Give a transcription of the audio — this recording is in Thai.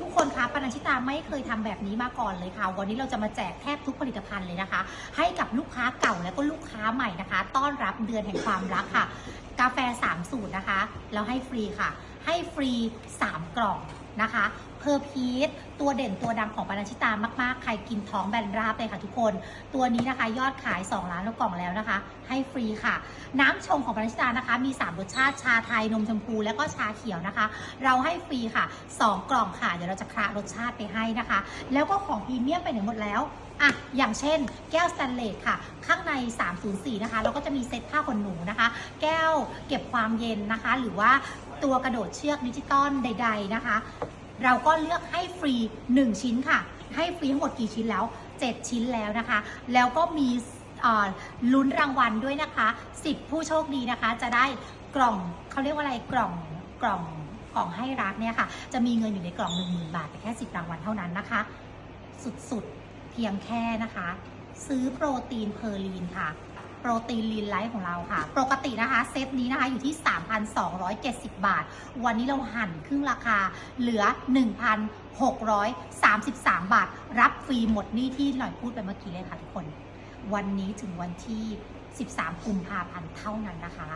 ทุกคนคะปนัญชิตาไม่เคยทำแบบนี้มาก่อนเลยค่ะ วันนี้เราจะมาแจกแทบทุกผลิตภัณฑ์เลยนะคะ ให้กับลูกค้าเก่าและก็ลูกค้าใหม่นะคะ ต้อนรับเดือนแห่งความรักค่ะ กาแฟ 3 สูตรนะคะ แล้วให้ฟรีค่ะ ให้ฟรี 3 กล่อง นะคะเพอร์พีทตัวเด่นตัวดังของปนัญชิตามาก ๆ ใครกินท้องแบนราบเลยค่ะทุกคน ตัวนี้นะคะยอดขาย 2 ล้านกล่องแล้วนะคะ ให้ฟรีค่ะ น้ำชงของปนัญชิตานะคะ มี 3 รสชาติชาไทยนมชมพู และก็ชาเขียวนะคะ เราให้ฟรีค่ะ 2 กล่องค่ะ เดี๋ยวเราจะคละรสชาติไปให้นะคะ แล้วก็ของพรีเมียมไปไหนหมดแล้วอะอย่างเช่น แก้วสแตนเลสค่ะ ข้างใน 304 นะคะ เราก็จะมีเซ็ตผ้าขนหนูนะคะ แก้วเก็บความเย็นนะคะ หรือว่า ตัวกระโดดเชือกดิจิตอลใด ๆนะคะ เราก็เลือกให้ฟรี 1 ชิ้นค่ะ ให้ฟรีทั้งหมดกี่ชิ้นแล้ว 7 ชิ้นแล้วนะคะ แล้วก็มีลุ้นรางวัลด้วยนะคะ 10 ผู้โชคดีนะคะ จะได้กล่องเขาเรียกว่าอะไรกล่องกล่องกล่องให้รักเนี่ยค่ะ จะมีเงินอยู่ในกล่อง 1 0,000 บาทแต่แค่ 10 รางวัลเท่านั้นนะคะ สุดๆเพียงแค่นะคะ ซื้อโปรตีนเพอร์ลีนค่ะ โปรตีนลีนไลท์ของเราค่ะ ปกตินะคะเซตนี้นะคะอยู่ที่ 3,270 บาท วันนี้เราหั่นครึ่งราคาเหลือ 1,633 บาท รับฟรีหมดนี่ที่หน่อยพูดไปเมื่อกี้เลยค่ะทุกคน วันนี้ถึงวันที่ 13 กุมภาพันธ์เท่านั้นนะคะ